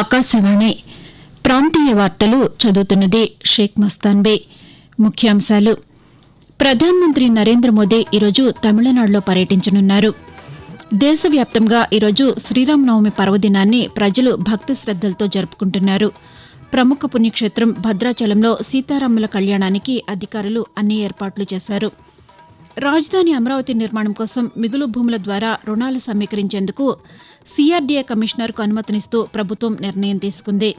ఆకాశవాణి. ప్రాంతీయ వార్తలు చదువుతున్నది షేక్ మస్తాన్బే ముఖ్యాంశాలు. ప్రధానమంత్రి నరేంద్ర మోదీ ఈరోజు తమిళనాడులో పర్యటించనున్నారు. దేశవ్యాప్తంగా ఈరోజు శ్రీరామనవమి పర్వదినాన్ని ప్రజలు భక్తి శ్రద్దలతో జరుపుకుంటున్నారు. ప్రముఖ పుణ్యక్షేత్రం భద్రాచలంలో సీతారాముల కళ్యాణానికి అధికారులు అన్ని ఏర్పాట్లు చేశారు. రాజధాని అమరావతి నిర్మాణం కోసం మిగులు భూముల ద్వారా రుణాలు సమీకరించేందుకు సీఆర్డీఏ కమిషనర్కు అనుమతినిస్తూ ప్రభుత్వం నిర్ణయం తీసుకుంది.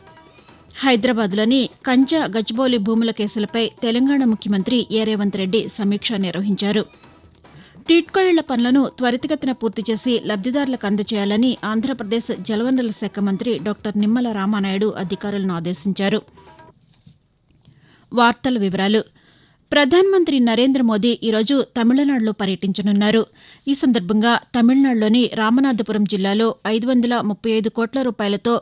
హైదరాబాద్లోని కంచా గచ్చిబౌలి భూముల కేసులపై తెలంగాణ ముఖ్యమంత్రి ఏ. రేవంత్ రెడ్డి సమీక్ష నిర్వహించారు. టిట్కో ఇళ్ళ పనులను త్వరితగతిన పూర్తి చేసి లబ్దిదారులకు అందజేయాలని ఆంధ్రప్రదేశ్ జలవనరుల శాఖ మంత్రి డాక్టర్ నిమ్మల రామానాయుడు అధికారులను ఆదేశించారు. వార్తల వివరాలు ప్రధానమంత్రి నరేంద్ర మోదీ ఈరోజు తమిళనాడులో పర్యటించనున్నారు. ఈ సందర్భంగా తమిళనాడులోని రామనాథపురం జిల్లాలో ఐదు వందల ముప్పై ఐదు కోట్ల రూపాయలతో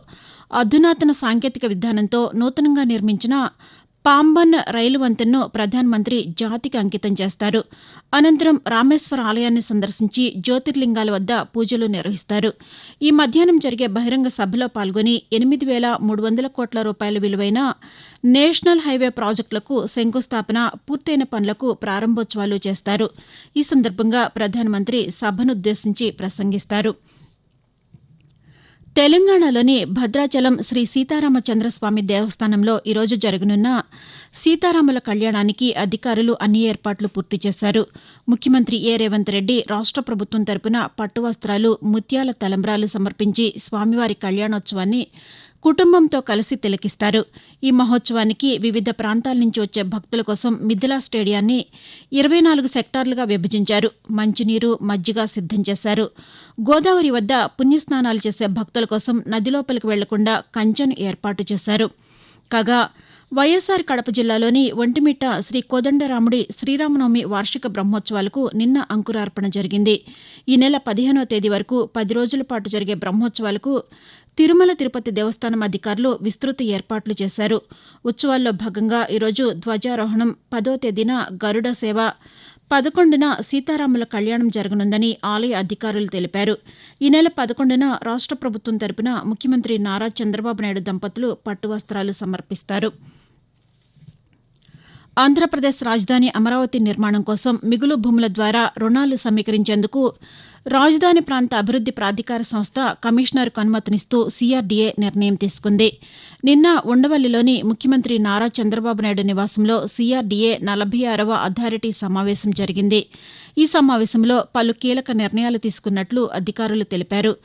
అధునాతన సాంకేతిక విధానంతో నూతనంగా నిర్మించిన పాంబన్ రైలు వంతెనను ప్రధానమంత్రి జాతికి అంకితం చేస్తారు. అనంతరం రామేశ్వర ఆలయాన్ని సందర్శించి జ్యోతిర్లింగాల వద్ద పూజలు నిర్వహిస్తారు. ఈ మధ్యాహ్నం జరిగే బహిరంగ సభలో పాల్గొని ఎనిమిది వేల మూడు వందల కోట్ల రూపాయల విలువైన నేషనల్ హైవే ప్రాజెక్టులకు శంకుస్థాపన పూర్తయిన పనులకు ప్రారంభోత్సవాలు చేస్తారు. ఈ సందర్భంగా ప్రధానమంత్రి సభనుద్దేశించి ప్రసంగిస్తారు. తెలంగాణలోని భద్రాచలం శ్రీ సీతారామచంద్రస్వామి దేవస్థానంలో ఈరోజు జరగనున్న సీతారాముల కళ్యాణానికి అధికారులు అన్ని ఏర్పాట్లు పూర్తి చేశారు. ముఖ్యమంత్రి ఏ రేవంత్ రెడ్డి రాష్ట ప్రభుత్వం తరపున పట్టు వస్త్రాలు ముత్యాల తలంబ్రాలు సమర్పించి స్వామివారి కళ్యాణోత్సవాన్ని కుటుంబంతో కలిసి తిలకిస్తారు. ఈ మహోత్సవానికి వివిధ ప్రాంతాల నుంచి వచ్చే భక్తుల కోసం మిథిలా స్టేడియాన్ని ఇరవై నాలుగు సెక్టార్లుగా విభజించారు. మంచినీరు మజ్జిగ సిద్దం చేశారు. గోదావరి వద్ద పుణ్యస్నానాలు చేసే భక్తుల కోసం నదిలోపలికి వెళ్ళకుండా కంచెను ఏర్పాటు చేశారు. కాగా వైఎస్సార్ కడప జిల్లాలోని ఒంటిమిట్ట శ్రీ కోదండరాముడి శ్రీరామనవమి వార్షిక బ్రహ్మోత్సవాలకు నిన్న అంకురార్పణ జరిగింది. ఈ నెల పదిహేనో తేదీ వరకు పది రోజుల పాటు జరిగే బ్రహ్మోత్సవాలకు తిరుమల తిరుపతి దేవస్థానం అధికారులు విస్తృత ఏర్పాట్లు చేశారు. ఉత్సవాల్లో భాగంగా ఈరోజు ధ్వజారోహణం పదో తేదీన గరుడ సేవ పదకొండున సీతారాముల కళ్యాణం జరగనుందని ఆలయ అధికారులు తెలిపారు. ఈ నెల పదకొండున రాష్ట ప్రభుత్వం తరపున ముఖ్యమంత్రి నారా చంద్రబాబు నాయుడు దంపతులు పట్టు వస్త్రాలు సమర్పిస్తారు. ఆంధ్రప్రదేశ్ రాజధాని అమరావతి నిర్మాణం కోసం మిగులు భూముల ద్వారా రుణాలు సమీకరించేందుకు రాజధాని ప్రాంత అభివృద్ది ప్రాధికార సంస్థ కమిషనర్కు అనుమతినిస్తూ సీఆర్డీఏ నిర్ణయం తీసుకుంది. నిన్న ఉండవల్లిలోని ముఖ్యమంత్రి నారా చంద్రబాబు నాయుడు నివాసంలో సీఆర్డీఏ నలభై ఆరవ అథారిటీ సమావేశం జరిగింది. ఈ సమావేశంలో పలు కీలక నిర్ణయాలు తీసుకున్నట్లు అధికారులు తెలిపారు.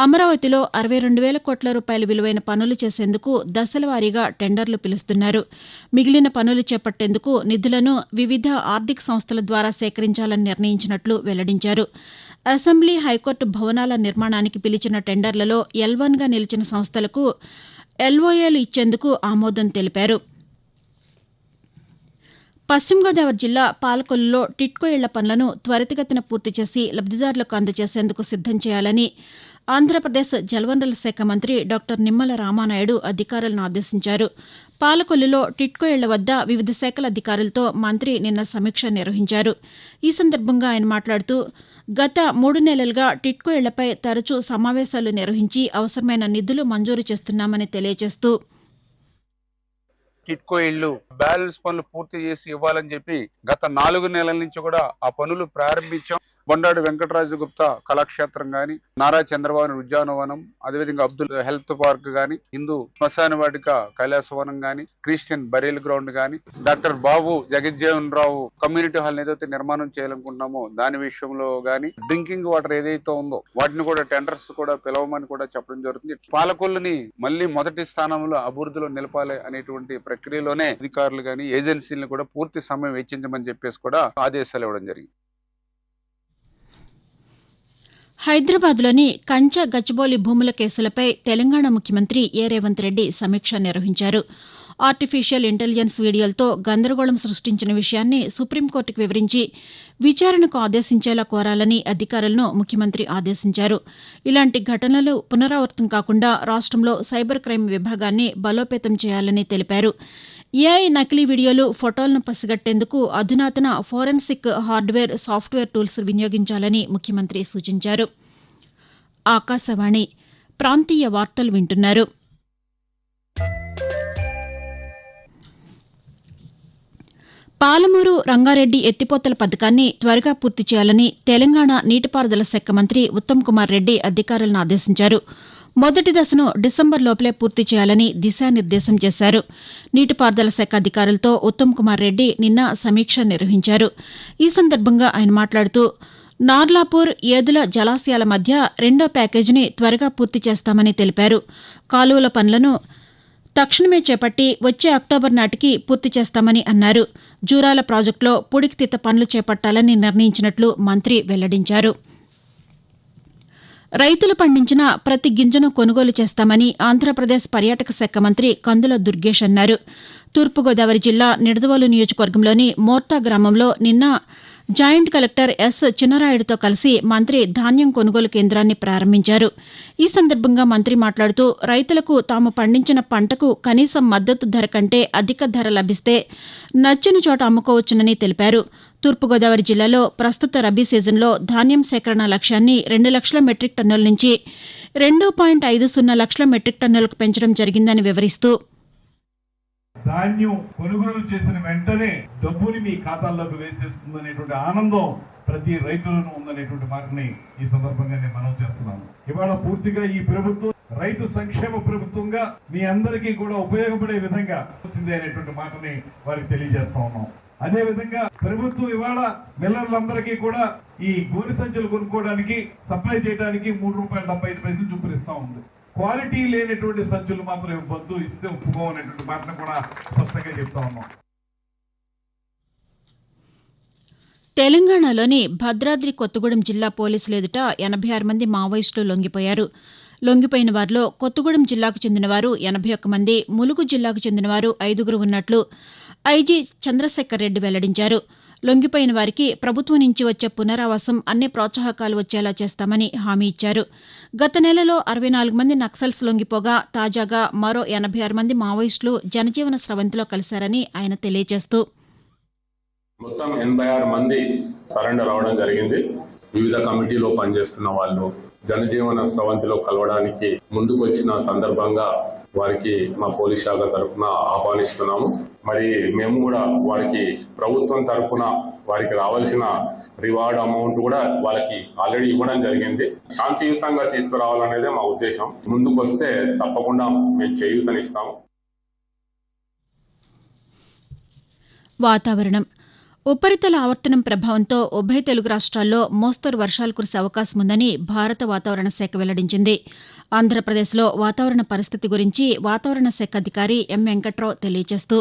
అమరావతిలో అరవై రెండు వేల కోట్ల రూపాయల విలువైన పనులు చేసేందుకు దశలవారీగా టెండర్లు పిలుస్తున్నారు. మిగిలిన పనులు చేపట్టేందుకు నిధులను వివిధ ఆర్థిక సంస్థల ద్వారా సేకరించాలని నిర్ణయించినట్లు వెల్లడించారు. అసెంబ్లీ హైకోర్టు భవనాల నిర్మాణానికి పిలిచిన టెండర్లలో ఎల్వన్గా నిలిచిన సంస్థలకు ఎల్ఓఏలు ఇచ్చేందుకు ఆమోదం తెలిపారు. పశ్చిమ గోదావరి జిల్లా పాలకొల్లులో టిట్కో ఇళ్ళ పనులను త్వరితగతిన పూర్తి చేసి లబ్దిదారులకు అందజేసేందుకు సిద్దం చేయాలని ఆంధ్రప్రదేశ్ జలవనరుల శాఖ మంత్రి డాక్టర్ నిమ్మల రామానాయుడు అధికారులను ఆదేశించారు. పాలకొల్లులో టిట్కో ఇళ్ళ వద్ద వివిధ శాఖల అధికారులతో మంత్రి నిన్న సమీక్ష నిర్వహించారు. ఈ సందర్భంగా ఆయన మాట్లాడుతూ గత మూడు నెలలుగా టిట్కో ఇళ్ళపై తరచూ సమావేశాలు నిర్వహించి అవసరమైన నిధులు మంజూరు చేస్తున్నామని తెలియజేస్తూ టిట్కో ఇళ్ళు బ్యాలెన్స్ పనులు పూర్తి చేసి ఇవ్వాలని చెప్పి గత నాలుగు నెలల నుంచి కూడా ఆ పనులు ప్రారంభించాం. బొండాడు వెంకటరాజు గుప్తా కళాక్షేత్రం గాని నారా చంద్రబాబు ఉద్యానవనం అదేవిధంగా అబ్దుల్ హెల్త్ పార్క్ గాని హిందూ శ్మశాన వాటిక కైలాసవనం గాని క్రిస్టియన్ బరేల్ గ్రౌండ్ గాని doctor Babu Jagjivan Rao community hall ఏదైతే నిర్మాణం చేయాలనుకుంటున్నామో దాని విషయంలో గాని డ్రింకింగ్ వాటర్ ఏదైతే ఉందో వాటిని కూడా టెండర్స్ కూడా పిలవమని కూడా చెప్పడం జరుగుతుంది. పాలకొల్లుని మళ్ళీ మొదటి స్థానంలో అభివృద్ధిలో నిలపాలి అనేటువంటి ప్రక్రియలోనే అధికారులు గాని ఏజెన్సీలను కూడా పూర్తి సమయం వెచ్చించమని చెప్పేసి కూడా ఆదేశాలు ఇవ్వడం జరిగింది. హైదరాబాద్లోని కంచ గచ్చిబౌలి భూముల కేసులపై తెలంగాణ ముఖ్యమంత్రి ఏ. రేవంత్ రెడ్డి సమీక్ష నిర్వహించారు. ఆర్టిఫిషియల్ ఇంటెలిజెన్స్ వీడియోలతో గందరగోళం సృష్టించిన విషయాన్ని సుప్రీంకోర్టుకు వివరించి విచారణకు ఆదేశించేలా కోరాలని అధికారులను ముఖ్యమంత్రి ఆదేశించారు. ఇలాంటి ఘటనలు పునరావృతం కాకుండా రాష్టంలో సైబర్ క్రైమ్ విభాగాన్ని బలోపేతం చేయాలని తెలిపారు. ఏఐ నకిలీ వీడియోలు ఫోటోలను పసిగట్టేందుకు అధునాతన ఫోరెన్సిక్ హార్డ్వేర్ సాఫ్ట్వేర్ టూల్స్ వినియోగించాలని ముఖ్యమంత్రి సూచించారు. ఆకాశవాణి ప్రాంతీయ వార్తలు వింటున్నారు. పాలమూరు రంగారెడ్డి ఎత్తిపోతల పథకాన్ని త్వరగా పూర్తి చేయాలని తెలంగాణ నీటిపారుదల శాఖ మంత్రి ఉత్తమ్ కుమార్ రెడ్డి అధికారులను ఆదేశించారు. మొదటి దశను డిసెంబర్ లోపలే పూర్తి చేయాలని దిశానిర్దేశం చేశారు. నీటిపారుదల శాఖ అధికారులతో ఉత్తమ్ కుమార్ రెడ్డి నిన్న సమీక్ష నిర్వహించారు. ఈ సందర్భంగా ఆయన మాట్లాడుతూ నార్లాపూర్ ఏదుల జలాశయాల మధ్య రెండో ప్యాకేజీని త్వరగా పూర్తి చేస్తామని తెలిపారు. కాలువల పనులను తక్షణమే చేపట్టి వచ్చే అక్టోబర్ నాటికి పూర్తి చేస్తామని అన్నారు. జూరాల ప్రాజెక్టులో పుడికితీత పనులు చేపట్టాలని నిర్ణయించినట్లు మంత్రి వెల్లడించారు. రైతులు పండించిన ప్రతి గింజను కొనుగోలు చేస్తామని ఆంధ్రప్రదేశ్ పర్యాటక శాఖ మంత్రి కందుల దుర్గేష్ అన్నారు. తూర్పుగోదావరి జిల్లా నిడదవోలు నియోజకవర్గంలోని మోర్తా గ్రామంలో నిన్న జాయింట్ కలెక్టర్ ఎస్ చిన్నరాయుడుతో కలిసి మంత్రి ధాన్యం కొనుగోలు కేంద్రాన్ని ప్రారంభించారు. ఈ సందర్భంగా మంత్రి మాట్లాడుతూ రైతులకు తాము పండించిన పంటకు కనీసం మద్దతు ధర కంటే అధిక ధర లభిస్తే నచ్చిన చోట అమ్ముకోవచ్చునని తెలిపారు. తూర్పుగోదావరి జిల్లాలో ప్రస్తుత రబీ సీజన్లో ధాన్యం సేకరణ లక్ష్యాన్ని రెండు లక్షల మెట్రిక్ టన్నుల నుంచి రెండు పాయింట్ ఐదు సున్నా లక్షల మెట్రిక్ టన్నులకు పెంచడం జరిగిందని వివరిస్తూ ధాన్యం కొనుగోలు చేసిన వెంటనే డబ్బుని మీ ఖాతాల్లోకి వేసేస్తుంది అనేటువంటి ఆనందం ప్రతి రైతులను ఉందనేటువంటి మాటని ఈ సందర్భంగా నేను మనం చేస్తున్నాను. ఇవాళ పూర్తిగా ఈ ప్రభుత్వం రైతు సంక్షేమ ప్రభుత్వంగా మీ అందరికీ కూడా ఉపయోగపడే విధంగా వచ్చింది అనేటువంటి మాటని వారికి తెలియజేస్తా ఉన్నాం. అదే విధంగా ప్రభుత్వం ఇవాళ మిల్లర్లందరికీ కూడా ఈ గోని సంచులు కొనుక్కోవడానికి సప్లై చేయడానికి మూడు రూపాయల డెబ్బై ఐదు పైసలు చూపిస్తా ఉంది. క్వాలిటీ లేనటువంటి సంచులు మాత్రం ఇవ్వద్దు ఇస్తే ఒప్పుకోమనేటువంటి మాటను కూడా స్పష్టంగా చెప్తా ఉన్నాం. తెలంగాణలోని భద్రాద్రి కొత్తగూడెం జిల్లా పోలీసులు ఎదుట ఎనభై ఆరు మంది మావోయిస్టులు లొంగిపోయారు. లొంగిపోయిన వారిలో కొత్తగూడెం జిల్లాకు చెందినవారు ఎనభై ఒక్క మంది ములుగు జిల్లాకు చెందినవారు ఐదుగురు ఉన్నట్లు ఐజీ చంద్రశేఖర్ రెడ్డి వెల్లడించారు. లొంగిపోయిన వారికి ప్రభుత్వం నుంచి వచ్చే పునరావాసం అన్ని ప్రోత్సాహకాలు వచ్చేలా చేస్తామని హామీ ఇచ్చారు. గత నెలలో అరవై నాలుగు మంది నక్సల్స్ లొంగిపోగా తాజాగా మరో ఎనభై ఆరు మంది మావోయిస్టులు జనజీవన స్రవంతిలో కలిశారని ఆయన తెలియజేస్తూ. మొత్తం ఎనభై ఆరు మంది సరెండర్ అవడం జరిగింది. వివిధ కమిటీలో పనిచేస్తున్న వాళ్ళు జనజీవన స్రవంతిలో కలవడానికి ముందుకు వచ్చిన సందర్భంగా వారికి మా పోలీస్ శాఖ తరఫున ఆహ్వానిస్తున్నాము. మరి మేము కూడా వారికి ప్రభుత్వం తరఫున వారికి రావాల్సిన రివార్డ్ అమౌంట్ కూడా వాళ్ళకి ఆల్రెడీ ఇవ్వడం జరిగింది. శాంతియుతంగా తీసుకురావాలనేదే మా ఉద్దేశం. ముందుకు వస్తే తప్పకుండా మేము చేయూతనిస్తాము. వాతావరణం. ఉపరితల ఆవర్తనం ప్రభావంతో ఉభయ తెలుగు రాష్ట్రాల్లో మోస్తరు వర్షాలు కురిసే అవకాశం ఉందని భారత వాతావరణ శాఖ వెల్లడించింది. ఆంధ్రప్రదేశ్లో వాతావరణ పరిస్థితి గురించి వాతావరణ శాఖ అధికారి ఎం వెంకట్రావు తెలియజేస్తూ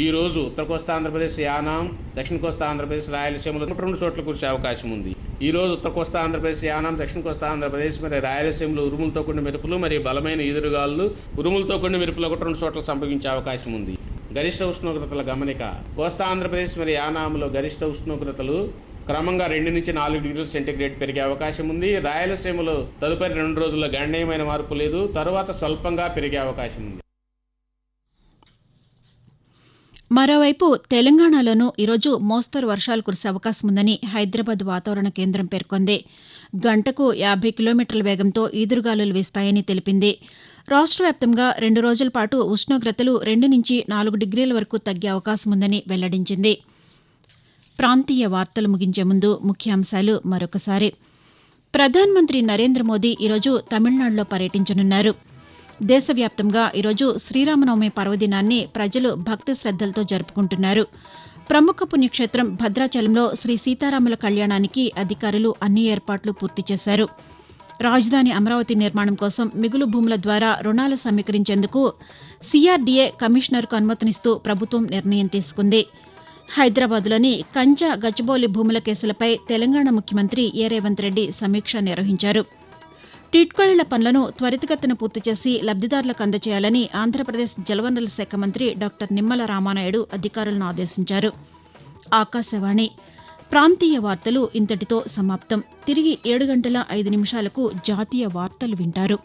ఈ రోజు ఉత్తర కోస్తా ఆంధ్రప్రదేశ్ యానాం దక్షిణ కోస్తా ఆంధ్రప్రదేశ్ రాయలసీమలో రెండు చోట్ల కురిసే అవకాశం ఉంది. ఈ రోజు ఉత్తర కోస్తా ఆంధ్రప్రదేశ్ యానాం దక్షిణ కోస్తా ఆంధ్రప్రదేశ్ మరి రాయలసీమలో ఉరుములతో కూడిన మెరుపులు మరియు బలమైన ఈదురుగాలు ఉరుములతో కూడిన మెరుపులు ఒకటి రెండు చోట్ల సంభవించే అవకాశం ఉంది. గరిష్ట ఉష్ణోగ్రతల గమనిక. కోస్తా ఆంధ్రప్రదేశ్ మరి యానాంలో గరిష్ట ఉష్ణోగ్రతలు క్రమంగా రెండు నుంచి నాలుగు డిగ్రీల సెంటీగ్రేడ్ పెరిగే అవకాశం ఉంది. రాయలసీమలో తదుపరి రెండు రోజుల్లో గణనీయమైన మార్పు లేదు. తరువాత స్వల్పంగా పెరిగే అవకాశం ఉంది. మరోవైపు తెలంగాణలోనూ ఈరోజు మోస్తరు వర్షాలు కురిసే అవకాశం ఉందని హైదరాబాద్ వాతావరణ కేంద్రం పేర్కొంది. గంటకు యాభై కిలోమీటర్ల వేగంతో ఈదురుగాలులు వీస్తాయని తెలిపింది. రాష్ట్ర వ్యాప్తంగా రెండు రోజుల పాటు ఉష్ణోగ్రతలు రెండు నుంచి నాలుగు డిగ్రీల వరకు తగ్గే అవకాశం ఉందని వెల్లడించింది. ప్రాంతీయ వార్తలు ముగించే ముందు ముఖ్యాంశాలు మరొకసారి. ప్రధానమంత్రి నరేంద్ర మోదీ ఈరోజు తమిళనాడులో పర్యటించనున్నారు. దేశవ్యాప్తంగా ఈరోజు శ్రీరామనవమి పర్వదినాన్ని ప్రజలు భక్తి శ్రద్దలతో జరుపుకుంటున్నారు. ప్రముఖ పుణ్యక్షేత్రం భద్రాచలంలో శ్రీ సీతారాముల కళ్యాణానికి అధికారులు అన్ని ఏర్పాట్లు పూర్తి చేశారు. రాజధాని అమరావతి నిర్మాణం కోసం మిగులు భూముల ద్వారా రుణాలు సమీకరించేందుకు సీఆర్డీఏ కమిషనర్కు అనుమతినిస్తూ ప్రభుత్వం నిర్ణయం తీసుకుంది. హైదరాబాద్లోని కంచా గచ్చిబౌలి భూముల కేసులపై తెలంగాణ ముఖ్యమంత్రి ఏ రేవంత్ రెడ్డి సమీక్ష నిర్వహించారు. టిట్కో ఇళ్ళ పనులను త్వరితగతిన పూర్తి చేసి లబ్దిదారులకు అందజేయాలని ఆంధ్రప్రదేశ్ జలవనరుల శాఖ మంత్రి డాక్టర్ నిమ్మల రామానాయుడు అధికారులను ఆదేశించారు. ఆకాశవాణి ప్రాంతీయ వార్తలు ఇంతటితో సమాప్తం. తిరిగి ఏడు గంటల ఐదు నిమిషాలకు జాతీయ వార్తలు వింటారు.